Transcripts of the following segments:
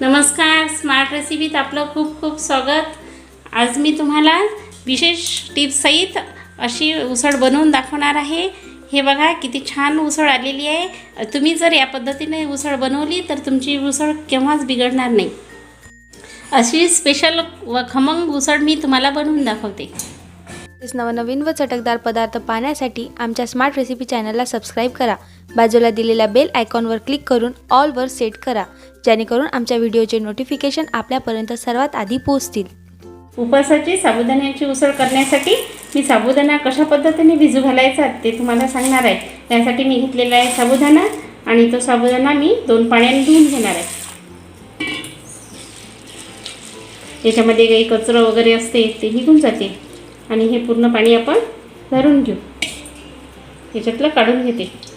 नमस्कार स्मार्ट रेसिपीत आपलं खूप खूप स्वागत. आज मी तुम्हाला विशेष टिप्ससहित अशी उसळ बनवून दाखवणार आहे. हे बघा किती छान उसळ आलेली आहे. तुम्ही जर या पद्धतीने उसळ बनवली तर तुमची उसळ केव्हाच बिघडणार नाही. अशी स्पेशल व खमंग उसळ मी तुम्हाला बनवून दाखवते. नवनवीन व चटकदार पदार्थ पाहण्यासाठी आमच्या स्मार्ट रेसिपी चॅनलला सबस्क्राईब करा. बाजूला दिलेल्या बेल आयकॉनवर क्लिक करून ऑलवर सेट करा. जेणेकरून आमच्या व्हिडिओचे नोटिफिकेशन आपल्यापर्यंत सर्वात आधी पोहोचतील. उपवासाची साबुदाण्याची उसळ करण्यासाठी मी साबुदाणा कशा पद्धतीने भिजू घालायचा ते तुम्हाला सांगणार आहे. त्यासाठी मी घेतलेला आहे साबुदाणा आणि तो साबुदाणा मी दोन पाण्याने धुवून घेणार आहे. याच्यामध्ये काही कचरं वगैरे असते ते निघून जाते. आणि हे पूर्ण पाणी आपण धरून घेऊ. याच्यातलं काढून घेते.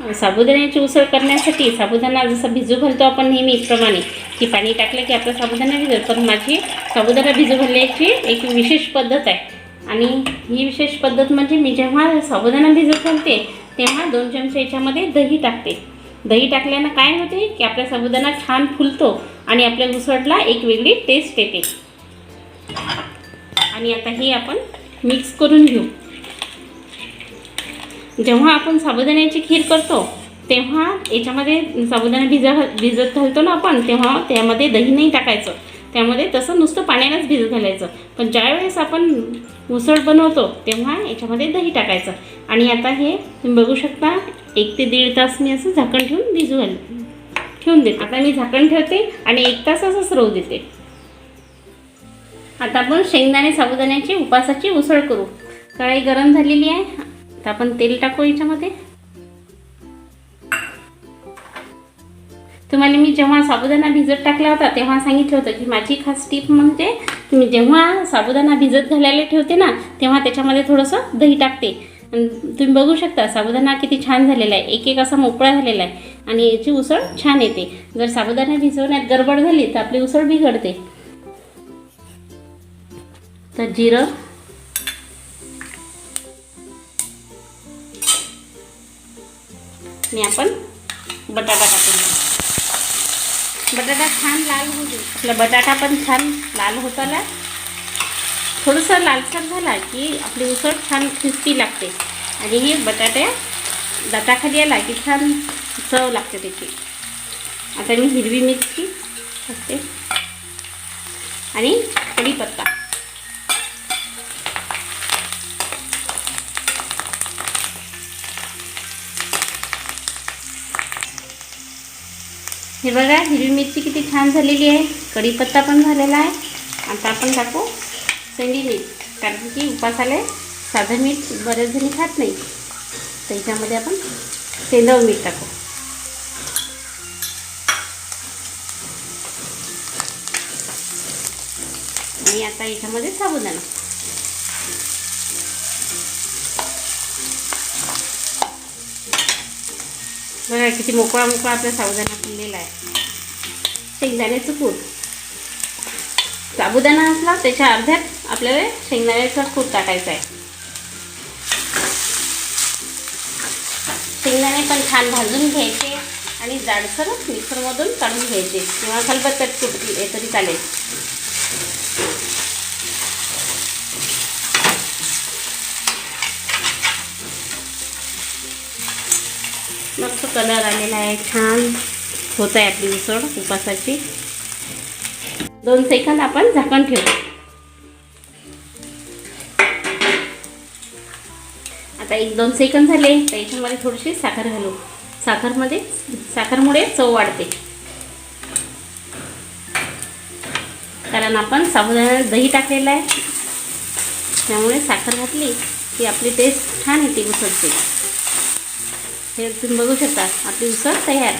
साबुदाण्याची उसळ करण्यासाठी साबुदाणा जसा भिजू घालतो आपण नेहमीप्रमाणे की पाणी टाकलं की आपला साबुदाणा भिजत पण माझी साबुदाणा भिजू घालण्याची एक विशेष पद्धत आहे. आणि ही विशेष पद्धत म्हणजे मी जेव्हा साबुदाणा भिजत घालते तेव्हा दोन चमचे याच्यामध्ये दही टाकते. दही टाकल्यानं काय होते की आपला साबुदाणा छान फुलतो आणि आपल्या उसळला एक वेगळी टेस्ट येते. आणि आता हे आपण मिक्स करून घेऊ. जेव्हा आपण साबुदाण्याची खीर करतो तेव्हा याच्यामध्ये साबुदाणा भिजा भिजत घालतो ना आपण तेव्हा त्यामध्ये दही नाही टाकायचं. त्यामध्ये तसं नुसतं पाण्यालाच भिजत घालायचं. पण ज्यावेळेस आपण उसळ बनवतो तेव्हा याच्यामध्ये दही टाकायचं. आणि आता हे तुम्ही बघू शकता एक ते दीड तास मी असं झाकण ठेवून भिजू घाल ठेवून देते. आता मी झाकण ठेवते आणि एक तास असंच रोव देते. आता आपण शेंगदाणे साबुदाण्याची उपासाची उसळ करू. कढाई गरम झालेली आहे. तर आपण तेल टाकू याच्यामध्ये. तुम्हाला मी जेव्हा साबुदाणा भिजत टाकला होता तेव्हा सांगितलं होतं की माझी खास टीप म्हणजे तुम्ही जेव्हा साबुदाणा भिजत घालायला ठेवते ना तेव्हा त्याच्यामध्ये थोडंसं दही टाकते. आणि तुम्ही बघू शकता साबुदाणा किती छान झालेला आहे. एक एक असा मोकळा झालेला आहे. आणि याची उसळ छान येते. जर साबुदाणा भिजवण्यात गडबड झाली तर आपली उसळ बिघडते. तर जिरं आणि आपण बटाटा टाकून घेऊ. बटाटा छान लाल होऊ दे. आपला बटाटा पण छान लाल होत आला थोडंसं लालसर झाला की आपली उसळ छान क्रिस्पी लागते. आणि हे बटाट्या दाताखाली आला की छान चव लागते त्याची. आता मी हिरवी मिरची टाकते. आणि कढीपत्ता. हे बघा हिरवी मिरची किती छान झालेली आहे. कढीपत्ता पण झालेला आहे. आता आपण टाकू सेंडी मीठ कारण की उपासाला साधं मीठ बरेच जणी खात नाही. त्याच्यामध्ये आपण सेंदव मीठ टाकू. आणि आता याच्यामध्ये साबुदाणा. बघा किती मोकळा मोकळा आपला साबुदाणा फुललेला आहे. शेंगदाण्याचं कूट साबुदाणा असला त्याच्या अर्ध्यात आपल्याला शेंगदाण्याचा कूट टाकायचा आहे. शेंगदाणे पण छान भाजून घ्यायचे आणि जाडसर मिक्सरमधून काढून घ्यायचे. किंवा खलबत्त्यात कुटले तरी चालेल. कलर आलेला आहे. छान होत आहे आपली उसळ उपासाची. दोन सेकंद आपण झाकण ठेवू. आता एक दोन सेकंद झाले तर याच्यामध्ये थोडीशी साखर घालू. साखरमध्ये साखरमुळे चव वाढते. कारण आपण साबुदाण्यात दही टाकलेलं आहे. त्यामुळे साखर घातली की आपली टेस्ट छान येते उसळची. हे तुम्ही बघू शकता आपली उसळ तयार.